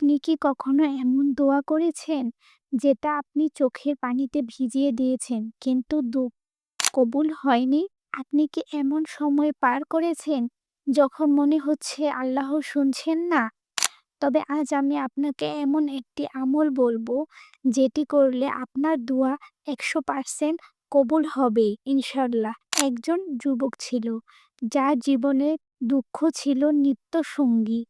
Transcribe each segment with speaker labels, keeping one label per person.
Speaker 1: আপনি কি কখনো এমন দোয়া করেছেন, যেটা আপনি চোখের পানিতে ভিজিয়ে দিয়েছেন, কিন্তু কবুল হয়নি? আপনি কি এমন সময় পার করেছেন, যখন মনে হচ্ছে আল্লাহ শুনছেন না? তবে আজ আমি আপনাকে এমন একটি আমল বলব, যেটি করলে আপনার দোয়া একশো পার্সেন্ট কবুল হবে ইনশাল্লাহ একজন যুবক ছিল, যার জীবনে দুঃখ ছিল নিত্য সঙ্গী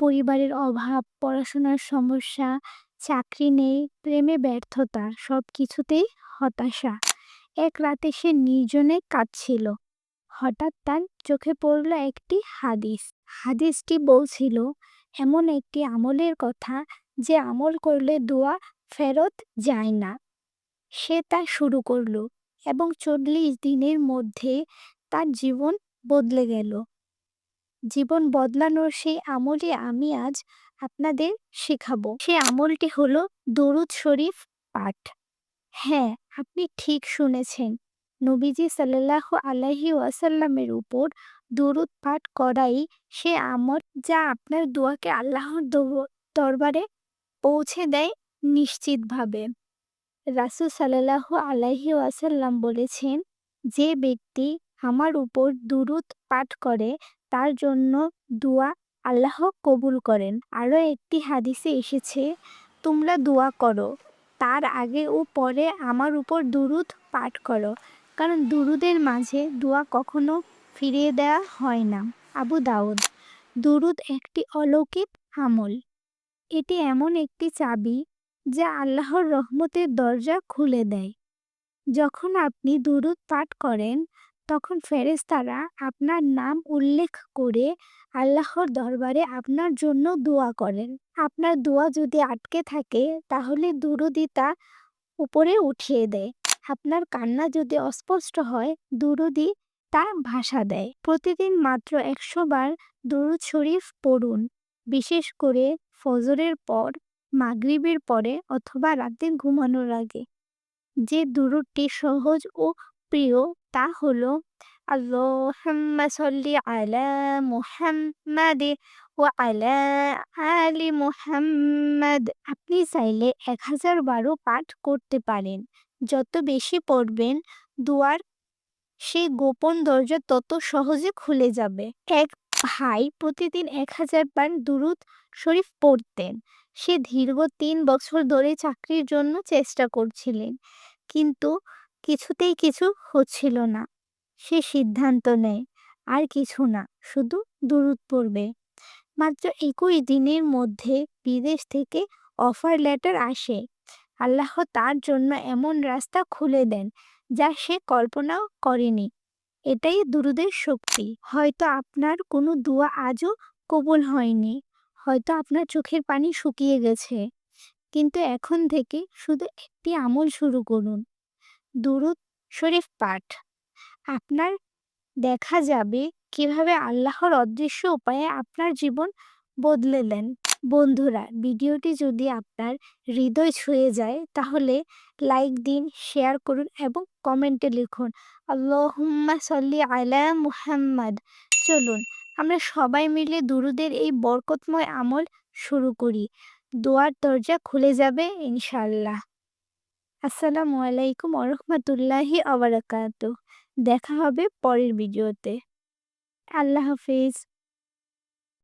Speaker 1: পরিবারের অভাব, পড়াশোনার সমস্যা, চাকরি নেই, প্রেমে ব্যর্থতা সব কিছুতেই হতাশা। এক রাতে সে নির্জনে কাঁদছিল। হঠাৎ তার চোখে পড়ল একটি হাদিস। হাদিসটি বলছিল, এমন একটি আমলের কথা যে আমল করলে দোয়া ফেরত যায় না। সে তা শুরু করল এবং চল্লিশ দিনের মধ্যে তার জীবন বদলে গেল। জীবন বদলানোর সেই আমলই আমি আজ আপনাদের শেখাবো। সেই আমলটি হলো দরুদ শরীফ পাঠ। হ্যাঁ আপনি ঠিক শুনেছেন, নবীজি সাল্লাহ আলাহি ওয়াসাল্লামের উপর দরুদ পাঠ করাই সে আমল যা আপনার দোয়াকে আল্লাহর দর- দরবারে পৌঁছে দেয় নিশ্চিতভাবে। রাসুল সাল্লাহ আলাহি ওয়াসাল্লাম বলেছেন, যে ব্যক্তি আমার উপর দুরুদ পাঠ করে, তার জন্য দোয়া আল্লাহ কবুল করেন। আরও একটি হাদিসে এসেছে, তোমরা দোয়া করো, তার আগে ও পরে আমার উপর দুরুদ পাঠ করো। কারণ দুরুদের মাঝে দোয়া কখনো ফিরিয়ে দেওয়া হয় না। আবু দাউদ, দুরুদ একটি অলৌকিক আমল। এটি এমন একটি চাবি যা আল্লাহর রহমতের দরজা খুলে দেয়। যখন আপনি দুরুদ পাঠ করেন তখন ফেরেশতারা আপনার নাম উল্লেখ করে আল্লাহর দরবারে আপনার জন্য দোয়া করেন। আপনার দোয়া যদি আটকে থাকে, তাহলে দুরুদি তা উপরে উঠিয়ে দেয়। আপনার কান্না যদি অস্পষ্ট হয়, দুরুদি তা ভাষা দেয়। প্রতিদিন মাত্র একশো বার দুরুদ শরীফ পড়ুন। বিশেষ করে ফজরের পর, মাগরিবের পরে অথবা রাতে ঘুমানোর আগে। যে দুরুদটি সহজ ও প্রিয়, তা হলো, আল্লাহুম্মা সাল্লি আলা মুহাম্মাদ ও আলা আলি মুহাম্মাদ। আপনি চাইলে এক হাজার বারো পাঠ করতে পারেন। যত বেশি পড়বেন, দুয়ার, সেই গোপন দরজা তত সহজে খুলে যাবে। এক ভাই প্রতিদিন এক হাজার বার দুরুদ শরীফ পড়তেন। সে দীর্ঘ তিন বছর ধরে চাকরির জন্য চেষ্টা করছিলেন। কিন্তু কিছুতেই কিছু হচ্ছিল না। সে সিদ্ধান্ত নেয়, আর কিছু না, শুধু দূরত পড়বে। মাত্র একুশ দিনের মধ্যে বিদেশ থেকে অফার লেটার আসে। আল্লাহ তার জন্য এমন রাস্তা খুলে দেন, যা সে কল্পনাও করেনি। এটাই দুরুদের শক্তি। হয়তো আপনার কোনো দোয়া আজও কবুল হয়নি। হয়তো আপনার চোখের পানি শুকিয়ে গেছে। কিন্তু এখন থেকে শুধু একটি আমল শুরু করুন। দুরুদ শরীফ পাঠ। আপনার দেখা যাবে কীভাবে আল্লাহর অদৃশ্য উপায়ে আপনার জীবন বদলে দেন। বন্ধুরা, ভিডিওটি যদি আপনার হৃদয় ছুঁয়ে যায়, তাহলে লাইক দিন, শেয়ার করুন এবং কমেন্টে লিখুন, আল্লাহুম্মা সাল্লি আলা মুহাম্মদ। চলুন, আমরা সবাই মিলে দুরুদের এই বরকতময় আমল শুরু করি। দোয়ার দরজা খুলে যাবে ইনশাল্লাহ আসসালামু আলাইকুম ওরহমতুল্লাহি আবরাকাত দেখা হবে পরের ভিডিওতে। আল্লাহ হাফিজ।